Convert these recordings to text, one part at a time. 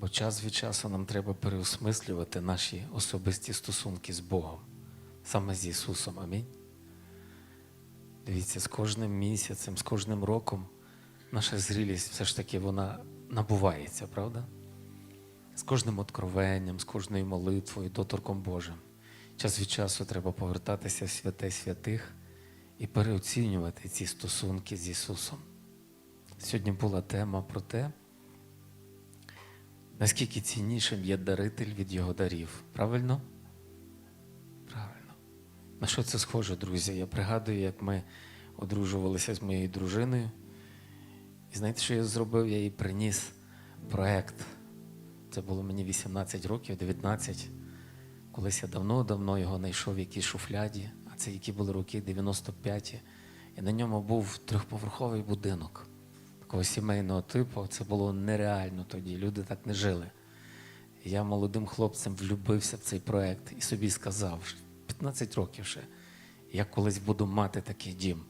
Бо час від часу нам треба переосмислювати наші особисті стосунки з Богом, саме з Ісусом. Амінь. Дивіться, з кожним місяцем, з кожним роком наша зрілість все ж таки вона набувається, правда? З кожним откровенням, з кожною молитвою, доторком Божим. Час від часу треба повертатися в святе святих і переоцінювати ці стосунки з Ісусом. Сьогодні була тема про те, наскільки ціннішим є даритель від його дарів. Правильно? Правильно. На що це схоже, друзі? Я пригадую, як ми одружувалися з моєю дружиною. І знаєте, що я зробив? Я їй приніс проект. Це було мені 18 років, 19. Колись я давно-давно його знайшов в якійсь шуфляді, а це які були роки 95-ті. І на ньому був трьохповерховий будинок такого сімейного типу. Це було нереально тоді. Люди так не жили. Я молодим хлопцем влюбився в цей проект і собі сказав, що 15 років ще, я колись буду мати такий дім.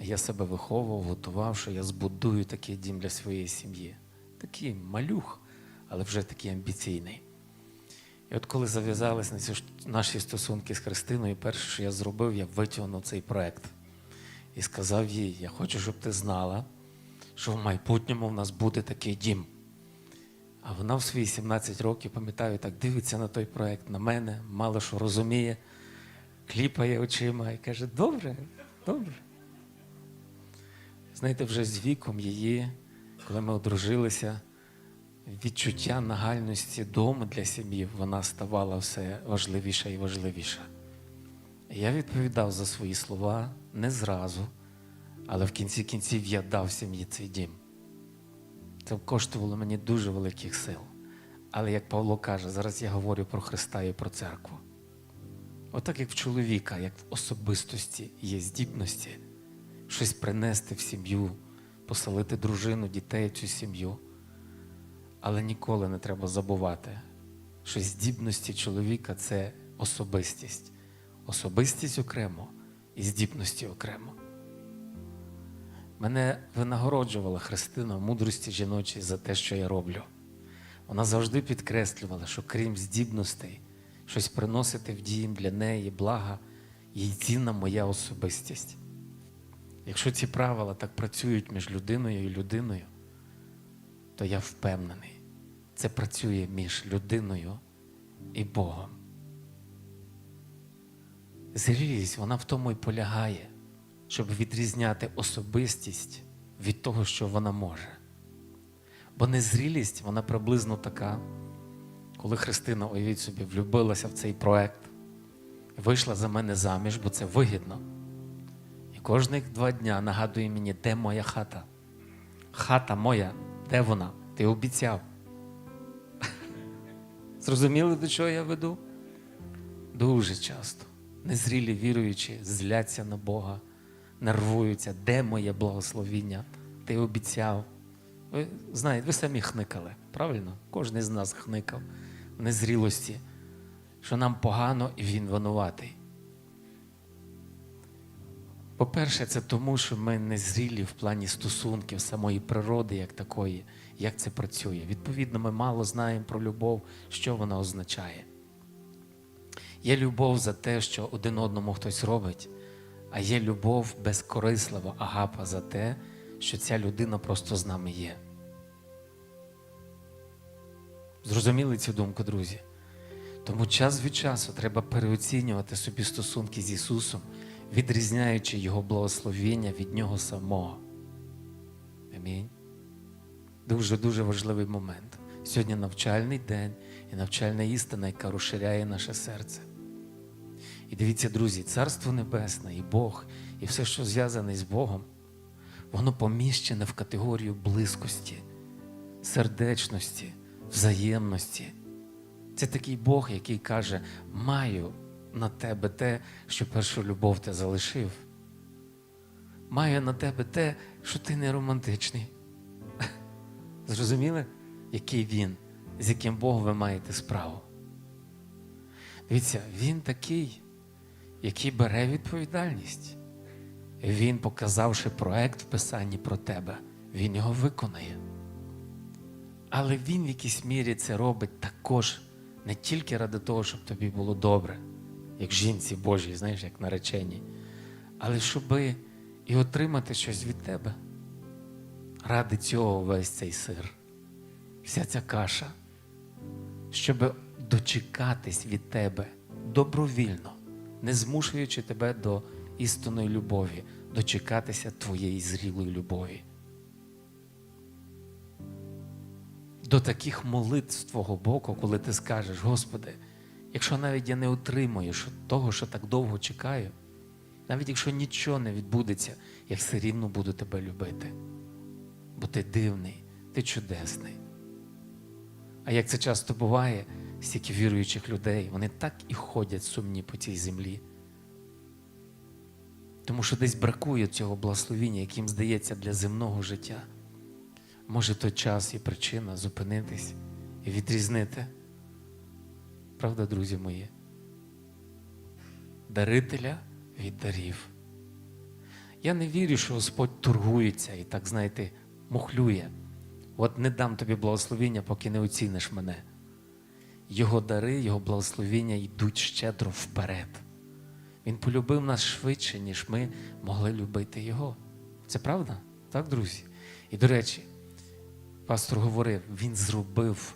Я себе виховував, готував, що я збудую такий дім для своєї сім'ї. Такий малюх, але вже такий амбіційний. І от коли зав'язались наші стосунки з Христиною, перше, що я зробив, я витягнув цей проект і сказав їй: я хочу, щоб ти знала, що в майбутньому в нас буде такий дім. А вона в свої 17 років, пам'ятаю, так дивиться на той проект, на мене, мало що розуміє, кліпає очима і каже: добре, добре. Знаєте, вже з віком її, коли ми одружилися, відчуття нагальності дому для сім'ї, вона ставала все важливіша і важливіша. Я відповідав за свої слова не зразу, але в кінці кінців я дав сім'ї цей дім. Це коштувало мені дуже великих сил. Але як Павло каже, зараз я говорю про Христа і про церкву. Отак, як в чоловіка, як в особистості є здібності щось принести в сім'ю, поселити дружину, дітей цю сім'ю. Але ніколи не треба забувати, що здібності чоловіка це особистість. Особистість окремо і здібності окремо. Мене винагороджувала Христина мудрості жіночій за те, що я роблю. Вона завжди підкреслювала, що крім здібностей, щось приносити в дім для неї блага, їй цінна моя особистість. Якщо ці правила так працюють між людиною і людиною, то я впевнений, це працює між людиною і Богом. Зрілість, вона в тому і полягає, щоб відрізняти особистість від того, що вона може. Бо незрілість, вона приблизно така, коли Христина, уявіть собі, влюбилася в цей проект, вийшла за мене заміж, бо це вигідно. І кожних два дня нагадує мені, де моя хата. Хата моя, де вона? Ти обіцяв. Зрозуміли, до чого я веду? Дуже часто незрілі віруючі зляться на Бога, нервуються, де моє благословіння? Ти обіцяв. Ви знаєте, ви самі хникали, правильно? Кожен з нас хникав в незрілості, що нам погано і він винуватий. По-перше, це тому, що ми не зрілі в плані стосунків самої природи, як такої, як це працює. Відповідно, ми мало знаємо про любов, що вона означає. Є любов за те, що один одному хтось робить, а є любов безкорислива, агапа за те, що ця людина просто з нами є. Зрозуміли цю думку, друзі? Тому час від часу треба переоцінювати собі стосунки з Ісусом, відрізняючи Його благословіння від Нього самого. Амінь. Дуже-дуже важливий момент. Сьогодні навчальний день і навчальна істина, яка розширяє наше серце. І дивіться, друзі, Царство Небесне і Бог, і все, що зв'язане з Богом, воно поміщене в категорію близькості, сердечності, взаємності. Це такий Бог, який каже: маю на тебе те, що першу любов ти залишив. Маю на тебе те, що ти не романтичний. Зрозуміли, який він, з яким Богом ви маєте справу? Дивіться, він такий, який бере відповідальність. Він, показавши проект в Писанні про тебе, він його виконає. Але він в якійсь мірі це робить також не тільки ради того, щоб тобі було добре, як жінці Божій, знаєш, як нареченій, але щоби і отримати щось від тебе. Ради цього весь цей сир, вся ця каша, щоб дочекатись від тебе добровільно, не змушуючи тебе до істинної любові, дочекатися твоєї зрілої любові. До таких молитв з твого боку, коли ти скажеш, Господи, якщо навіть я не отримую того, що так довго чекаю, навіть якщо нічого не відбудеться, я все рівно буду тебе любити. Бо ти дивний, ти чудесний. А як це часто буває, стільки віруючих людей, вони так і ходять сумні по цій землі. Тому що десь бракує цього благословіння, яким здається для земного життя. Може, той час і причина зупинитись і відрізнити. Правда, друзі мої? Дарителя від дарів. Я не вірю, що Господь торгується і так, знаєте, мухлює. От не дам тобі благословіння, поки не оціниш мене. Його дари, Його благословіння йдуть щедро вперед. Він полюбив нас швидше, ніж ми могли любити Його. Це правда? Так, друзі? І до речі, пастор говорив, він зробив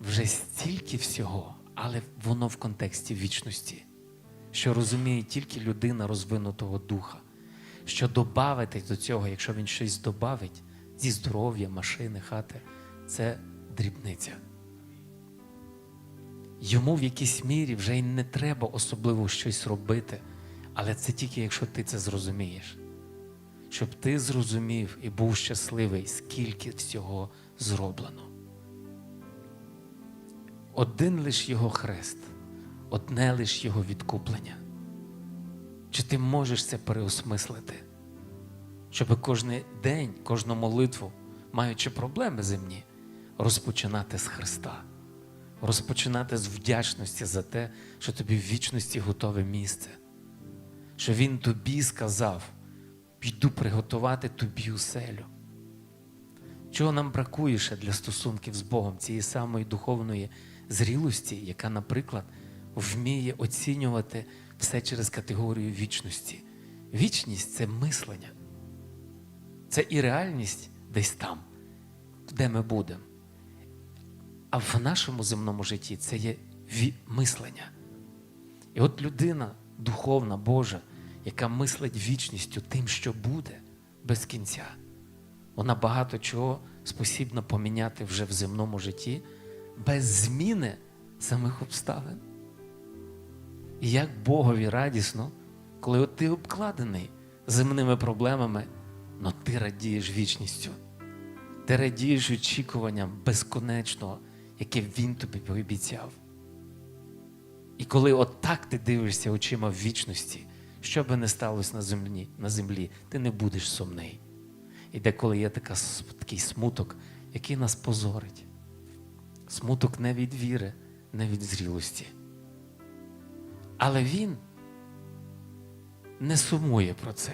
вже стільки всього, але воно в контексті вічності, що розуміє тільки людина розвинутого духа. Що додати до цього, якщо він щось додавить зі здоров'я, машини, хати, це дрібниця. Йому в якійсь мірі вже й не треба особливо щось робити, але це тільки якщо ти це зрозумієш. Щоб ти зрозумів і був щасливий, скільки всього зроблено. Один лиш його хрест, одне лиш його відкуплення. Чи ти можеш це переосмислити? Щоб кожен день, кожну молитву, маючи проблеми земні, розпочинати з Христа, розпочинати з вдячності за те, що тобі в вічності готове місце, що Він тобі сказав, піду приготувати тобі оселю. Чого нам бракує ще для стосунків з Богом, цієї самої духовної зрілості, яка, наприклад, вміє оцінювати все через категорію вічності. Вічність це мислення. Це і реальність десь там, де ми будемо. А в нашому земному житті це є мислення. І от людина духовна, Божа, яка мислить вічністю тим, що буде без кінця, вона багато чого спосібна поміняти вже в земному житті без зміни самих обставин. І як Богові радісно, коли от ти обкладений земними проблемами, але ти радієш вічністю. Ти радієш очікуванням безконечного, яке Він тобі пообіцяв. І коли отак ти дивишся очима в вічності, що би не сталося на землі, на землі, ти не будеш сумний. І деколи є така, такий смуток, який нас позорить. Смуток не від віри, не від зрілості. Але він не сумує про це.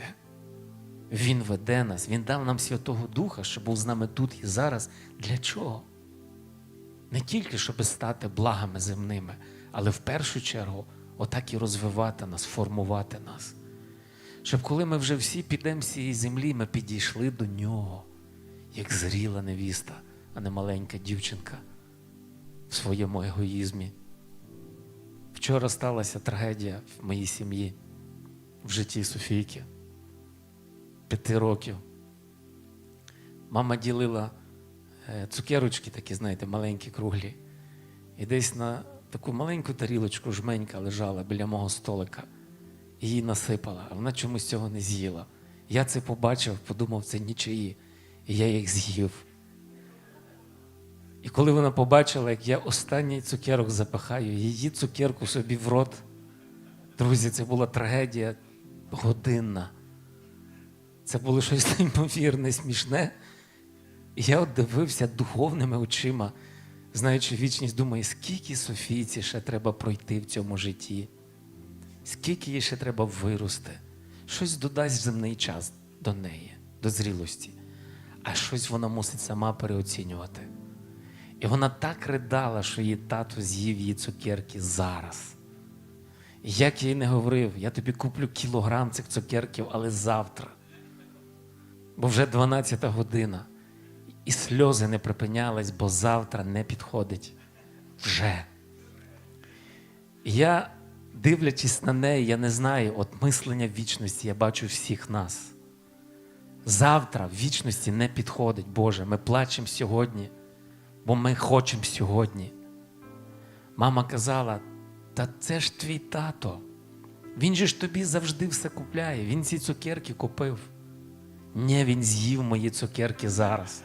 Він веде нас, Він дав нам Святого Духа, щоб був з нами тут і зараз. Для чого? Не тільки, щоб стати благами земними, але в першу чергу отак і розвивати нас, формувати нас. Щоб коли ми вже всі підемо з цієї землі, ми підійшли до нього, як зріла невіста, а не маленька дівчинка в своєму егоїзмі. Вчора сталася трагедія в моїй сім'ї, в житті Софійки. П'яти років. Мама ділила цукерочки, такі, знаєте, маленькі, круглі. І десь на таку маленьку тарілочку жменька лежала біля мого столика. Її насипала, а вона чомусь цього не з'їла. Я це побачив, подумав, це нічиї. І я їх з'їв. І коли вона побачила, як я останній цукерок запихаю, її цукерку собі в рот. Друзі, це була трагедія годинна. Це було щось неймовірне, смішне. І я от дивився духовними очима, знаючи вічність, думаю, скільки Софійці ще треба пройти в цьому житті, скільки їй ще треба вирости, щось додасть земний час до неї, до зрілості. а щось вона мусить сама переоцінювати. І вона так ридала, що її тато з'їв її цукерки зараз. Як я їй не говорив, я тобі куплю кілограм цих цукерків, але завтра. Бо вже 12 година. І сльози не припинялись, бо завтра не підходить. Вже. Я, дивлячись на неї, я не знаю, от мислення вічності, я бачу всіх нас. Завтра вічності не підходить, Боже. Ми плачемо сьогодні, бо ми хочемо сьогодні. Мама казала: та це ж твій тато. Він же ж тобі завжди все купляє. Він ці цукерки купив. Ні, він з'їв мої цукерки зараз.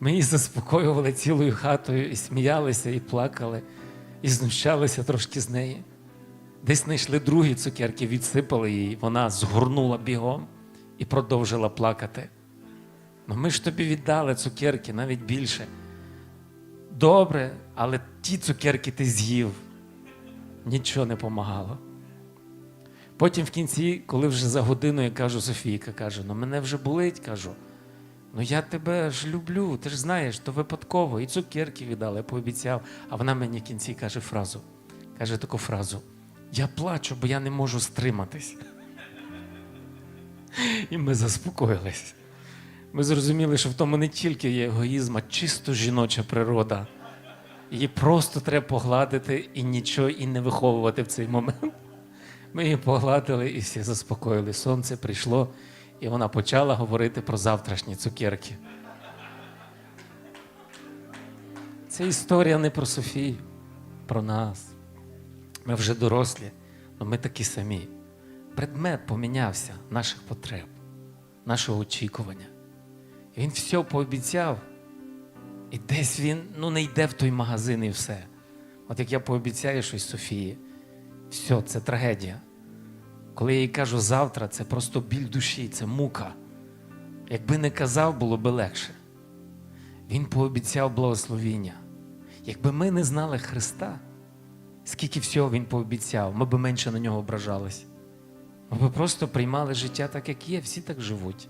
Ми її заспокоювали цілою хатою і сміялися, і плакали, і знущалися трошки з неї. Десь знайшли другі цукерки, відсипали її, вона згорнула бігом і продовжила плакати. Ну ми ж тобі віддали цукерки навіть більше. Добре, але ті цукерки ти з'їв. Нічого не помагало. Потім в кінці, коли вже за годину я кажу, Софійка каже: ну мене вже болить, кажу. Ну я тебе ж люблю, ти ж знаєш, то випадково. І цукерки віддали, я пообіцяв. А вона мені в кінці каже фразу. Каже таку фразу: Я плачу, бо я не можу стриматись. І ми заспокоїлись. Ми зрозуміли, що в тому не тільки є егоїзм, а чисто жіноча природа. Її просто треба погладити і нічого і не виховувати в цей момент. Ми її погладили і всі заспокоїли. Сонце прийшло, і вона почала говорити про завтрашні цукерки. Це історія не про Софію, про нас. Ми вже дорослі, але ми такі самі. Предмет помінявся наших потреб, нашого очікування. І він все пообіцяв, і десь він ну, не йде в той магазин і все. От як я пообіцяю щось Софії, все, це трагедія. Коли я їй кажу завтра, це просто біль душі, це мука. Якби не казав, було би легше. Він пообіцяв благословіння. Якби ми не знали Христа, скільки всього Він пообіцяв, ми б менше на нього ображались. Ми б просто приймали життя так, як є, всі так живуть.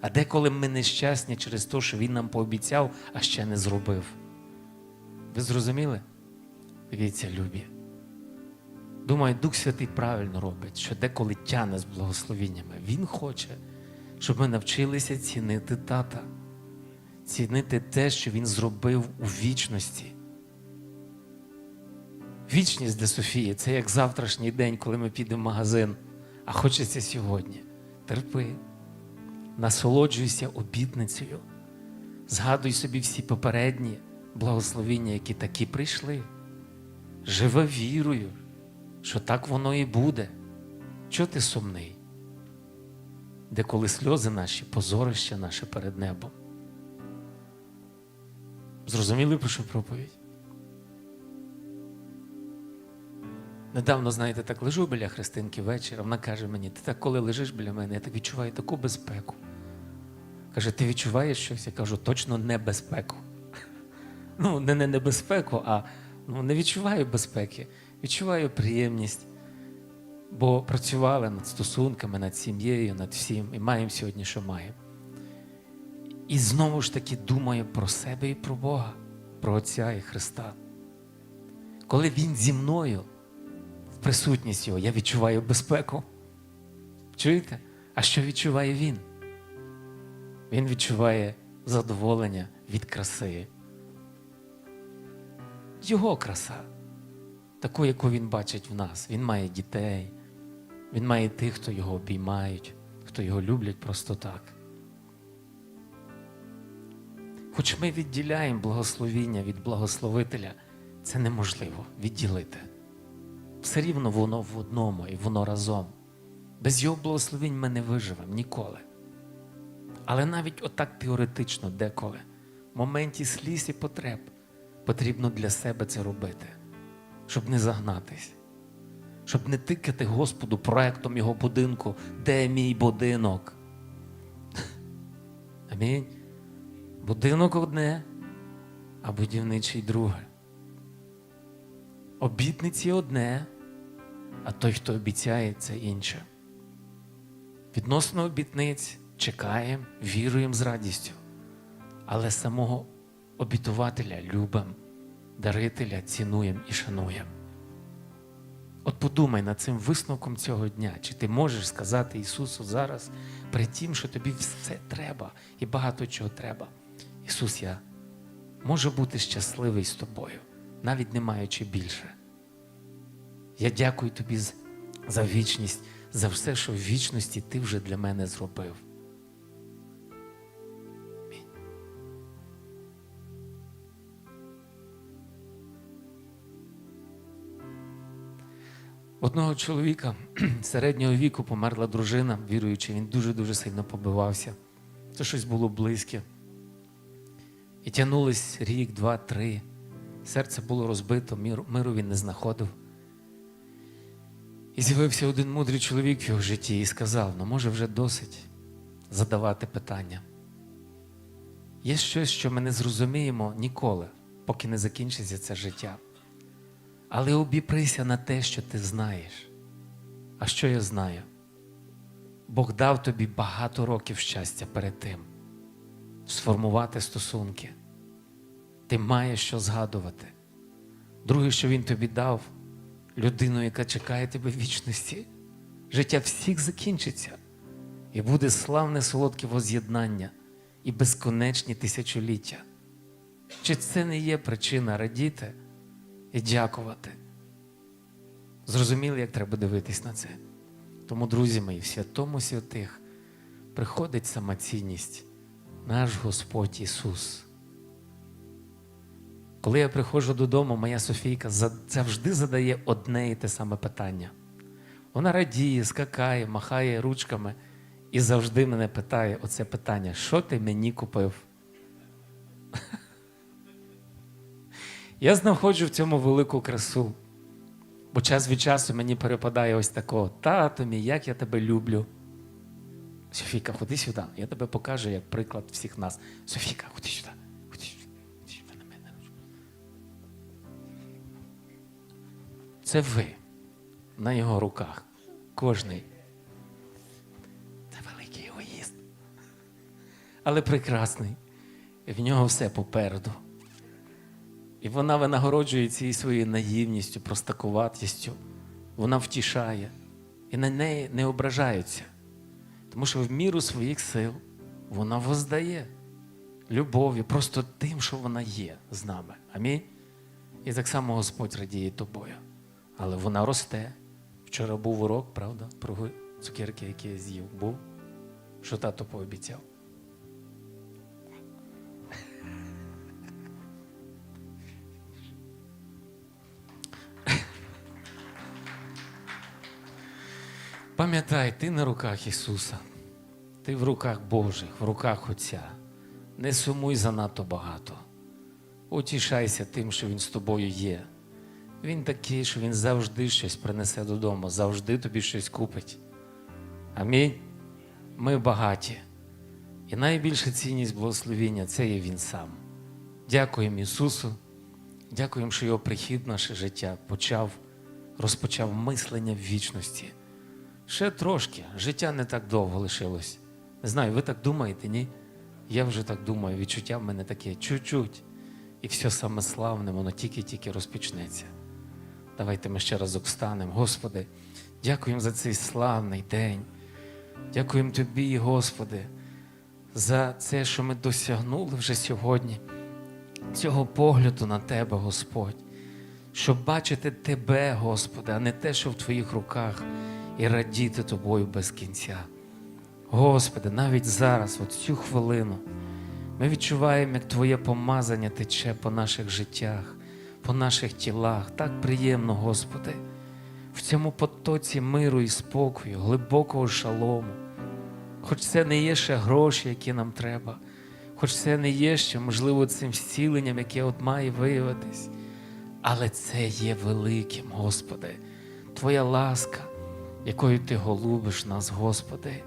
А деколи ми нещасні через те, що Він нам пообіцяв, а ще не зробив. Ви зрозуміли? Дивіться, любі. Думаю, Дух Святий правильно робить, що деколи тяне з благословіннями. Він хоче, щоб ми навчилися цінити тата, цінити те, що він зробив у вічності. Вічність для Софії це як завтрашній день, коли ми підемо в магазин, а хочеться сьогодні. Терпи, насолоджуйся обітницею, згадуй собі всі попередні благословіння, які такі прийшли. Живи вірою, що так воно і буде. Чого ти сумний? Де коли сльози наші, позорище наше перед небом. Зрозуміли про що проповідь? Недавно, знаєте, так лежу біля Христинки вечора, вона каже мені, ти так коли лежиш біля мене, я так відчуваю таку безпеку. Каже, ти відчуваєш щось? Я кажу, точно небезпеку. Ну, не, не небезпеку, а ну, не відчуваю безпеки, відчуваю приємність. Бо працювали над стосунками, над сім'єю, над всім, і маємо сьогодні, що маємо. І знову ж таки думаю про себе і про Бога, про Отця і Христа. Коли Він зі мною, в присутність Його, я відчуваю безпеку. Чуєте? А що відчуває Він? Він відчуває задоволення від краси. Його краса, таку, яку він бачить в нас. Він має дітей, він має тих, хто його обіймають, хто його люблять просто так. Хоч ми відділяємо благословіння від благословителя, це неможливо відділити. Все рівно воно в одному і воно разом. Без його благословінь ми не виживемо ніколи. Але навіть отак теоретично деколи, в моменті сліз і потреб, потрібно для себе це робити, щоб не загнатись, щоб не тикати Господу проектом його будинку, де мій будинок. Амінь. Будинок одне, а будівничий друге. Обітниці одне, а той, хто обіцяє, це інше. Відносно обітниць чекаємо, віруємо з радістю, але самого обітувателя любимо, дарителя цінуємо і шануємо. От подумай над цим висновком цього дня, чи ти можеш сказати Ісусу зараз при тім, що тобі все треба і багато чого треба. Ісус, я можу бути щасливий з тобою, навіть не маючи більше. Я дякую тобі за вічність, за все, що в вічності ти вже для мене зробив. Одного чоловіка середнього віку померла дружина, віруючи, він дуже-дуже сильно побивався. Це щось було близьке. І тягнулись рік, два, три. Серце було розбито, миру він не знаходив. І з'явився один мудрий чоловік в його житті і сказав: ну, може, вже досить задавати питання. Є щось, що ми не зрозуміємо ніколи, поки не закінчиться це життя. Але обіприся на те, що ти знаєш. А що я знаю? Бог дав тобі багато років щастя перед тим сформувати стосунки. Ти маєш що згадувати. Друге, що він тобі дав, людину, яка чекає тебе в вічності. Життя всіх закінчиться, і буде славне солодке воз'єднання і безконечні тисячоліття. Чи це не є причина радіти і дякувати? Зрозуміли, як треба дивитись на це. Тому, друзі мої, в святому святих приходить сама цінність, наш Господь Ісус. Коли я приходжу додому, моя Софійка завжди задає одне і те саме питання. Вона радіє, скакає, махає ручками і завжди мене питає оце питання: що ти мені купив? Я знаходжу в цьому велику красу. Бо час від часу мені перепадає ось такого, тато мій, як я тебе люблю. Софійка, ходи сюди, я тебе покажу як приклад всіх нас. Софійка, ходи сюди. Ходи сюди. Ходи на мене. Це ви на його руках. Кожний. Це великий егоїст. Але прекрасний. В нього все попереду. І вона винагороджує цією своєю наївністю, простакуватістю. Вона втішає. І на неї не ображаються. Тому що в міру своїх сил вона воздає любов'ю просто тим, що вона є з нами. Амінь. І так само Господь радіє тобою. Але вона росте. Вчора був урок, правда, про цукерки, які я з'їв. Був. Що тато пообіцяв. Пам'ятай, ти на руках Ісуса, ти в руках Божих, в руках Отця. Не сумуй занадто багато. Утішайся тим, що Він з тобою є. Він такий, що Він завжди щось принесе додому, завжди тобі щось купить. Амінь. Ми багаті. І найбільша цінність благословіння це є Він сам. Дякуємо Ісусу. Дякуємо, що Його прихід наше життя почав, розпочав мислення в вічності. Ще трошки, життя не так довго лишилось. Не знаю, ви так думаєте, ні? Я вже так думаю, відчуття в мене таке чуть-чуть. І все саме славне, воно тільки-тільки розпочнеться. Давайте ми ще разок встанемо. Господи, дякуємо за цей славний день. Дякуємо Тобі, Господи, за це, що ми досягнули вже сьогодні, цього погляду на Тебе, Господь, щоб бачити Тебе, Господи, а не те, що в Твоїх руках, і радіти Тобою без кінця. Господи, навіть зараз, от цю хвилину, ми відчуваємо, як Твоє помазання тече по наших життях, по наших тілах. Так приємно, Господи, в цьому потоці миру і спокою, глибокого шалому. Хоч це не є ще гроші, які нам треба, хоч це не є ще, можливо, цим зціленням, яке от має виявитись. Але це є великим, Господи, Твоя ласка, якою Ти голубиш нас, Господи.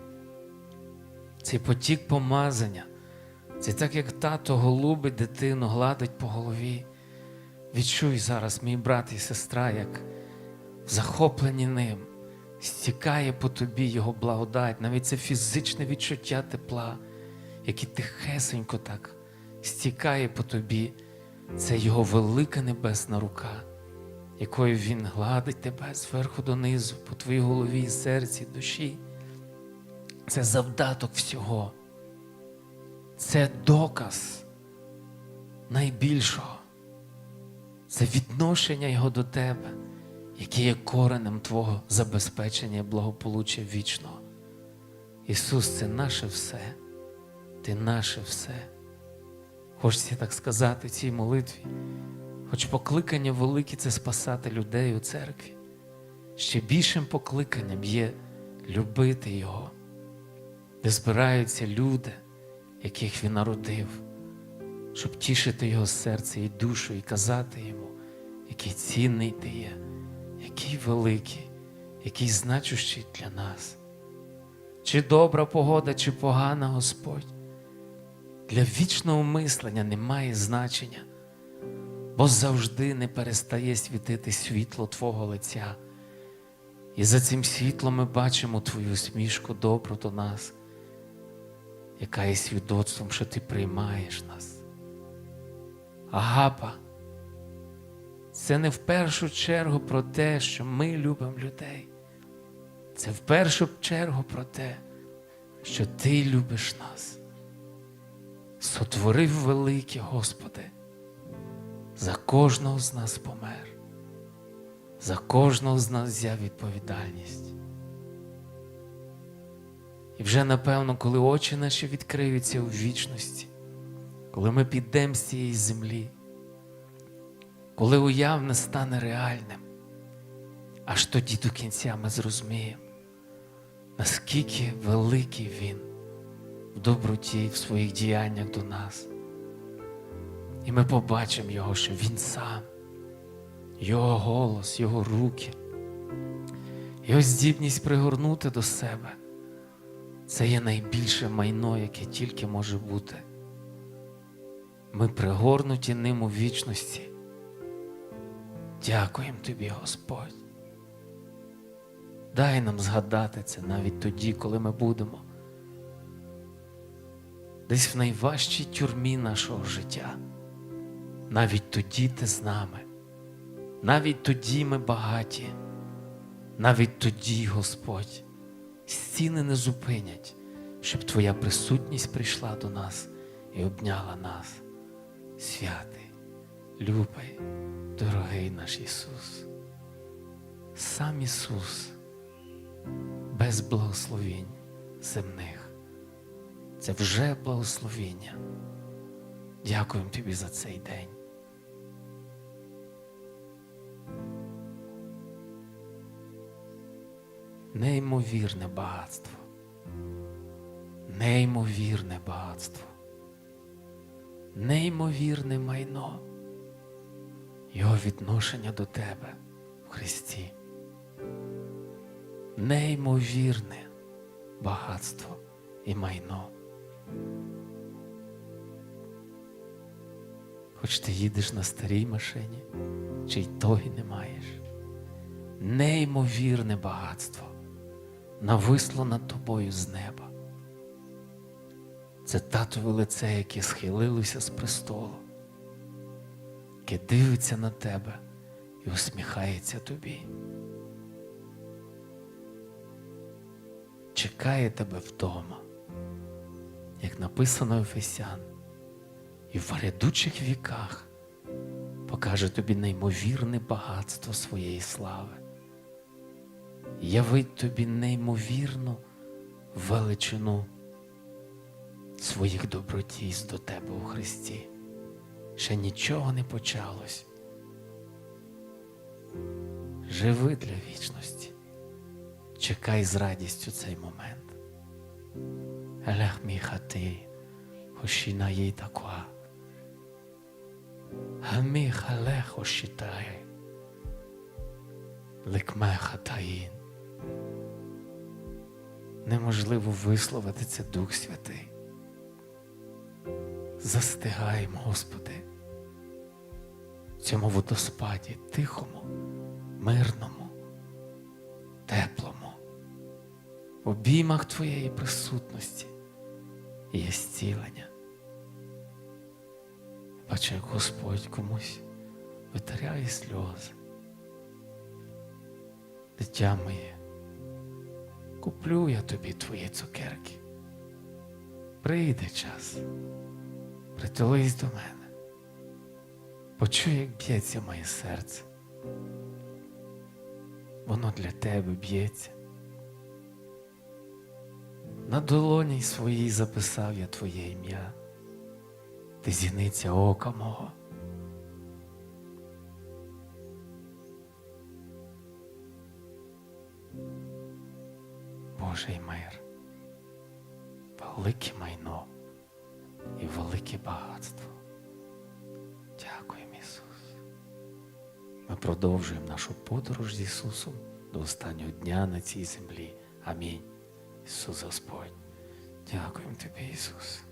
Цей потік помазання, це так, як тато голубить дитину, гладить по голові. Відчуй зараз, мій брат і сестра, як захоплені ним, стікає по тобі Його благодать, навіть це фізичне відчуття тепла, яке тихесенько так стікає по тобі. Це Його велика небесна рука, якою Він гладить тебе зверху донизу, по твоїй голові, серці, душі. Це завдаток всього. Це доказ найбільшого. Це відношення Його до тебе, яке є коренем Твого забезпечення і благополуччя вічного. Ісус, це наше все, Ти наше все. Хочеться так сказати в цій молитві, хоч покликання велике це спасати людей у церкві. Ще більшим покликанням є любити Його, де збираються люди, яких Він народив, щоб тішити Його серце і душу і казати йому, який цінний ти є, який великий, який значущий для нас. Чи добра погода, чи погана Господь. Для вічного мислення немає значення, бо завжди не перестає світити світло Твого лиця. І за цим світлом ми бачимо Твою смішку добру до нас, яка є свідоцтвом, що Ти приймаєш нас. Агапа, це не в першу чергу про те, що ми любимо людей. Це в першу чергу про те, що Ти любиш нас. Сотворив велике, Господи, за кожного з нас помер, за кожного з нас взяв відповідальність. І вже напевно, коли очі наші відкриються у вічності, коли ми підемо з цієї землі, коли уявне стане реальним, аж тоді до кінця ми зрозуміємо, наскільки великий Він в доброті, в своїх діяннях до нас. І ми побачимо Його, що Він сам, Його голос, Його руки, Його здібність пригорнути до себе. Це є найбільше майно, яке тільки може бути. Ми пригорнуті ним у вічності. Дякуємо тобі, Господь. Дай нам згадати це навіть тоді, коли ми будемо десь в найважчій тюрмі нашого життя. Навіть тоді ти з нами, навіть тоді ми багаті, навіть тоді, Господь, стіни не зупинять, щоб Твоя присутність прийшла до нас і обняла нас. Святий, любий, дорогий наш Ісус. Сам Ісус без благословень земних. Це вже благословіння. Дякуємо тобі за цей день. Неймовірне багатство. Неймовірне багатство. Неймовірне майно. Його відношення до тебе в Христі. Неймовірне багатство і майно. Хоч ти їдеш на старій машині, чи й тої не маєш. Неймовірне багатство нависло над тобою з неба. Це татове лице, яке схилилося з престолу, яке дивиться на тебе і усміхається тобі. Чекає тебе вдома, як написано Ефесян, і в грядучих віках покаже тобі неймовірне багатство своєї слави, явить тобі неймовірну величину своїх добротіс до тебе у Христі. Ще нічого не почалось. Живи для вічності. Чекай з радістю цей момент. Елех мій хати, хошіна їй таква. Гамі халех ошітає. Ликме хатаїн. Неможливо висловити це Дух Святий. Застигаємо, Господи, в цьому водоспаді тихому, мирному, теплому. в обіймах Твоєї присутності є зцілення. Бачу, як Господь комусь витиряє сльози. Дитя моє, куплю я тобі твої цукерки. Прийде час, притулись до мене, почуй, як б'ється моє серце. Воно для тебе б'ється. На долоні своїй записав я твоє ім'я, ти зіниця ока мого. Божий мир, велике майно і велике багатство. Дякуємо, Ісус. Ми продовжуємо нашу подорож з Ісусом до останнього дня на цій землі. Амінь. Ісус Господь. Дякуємо Тобі, Ісус.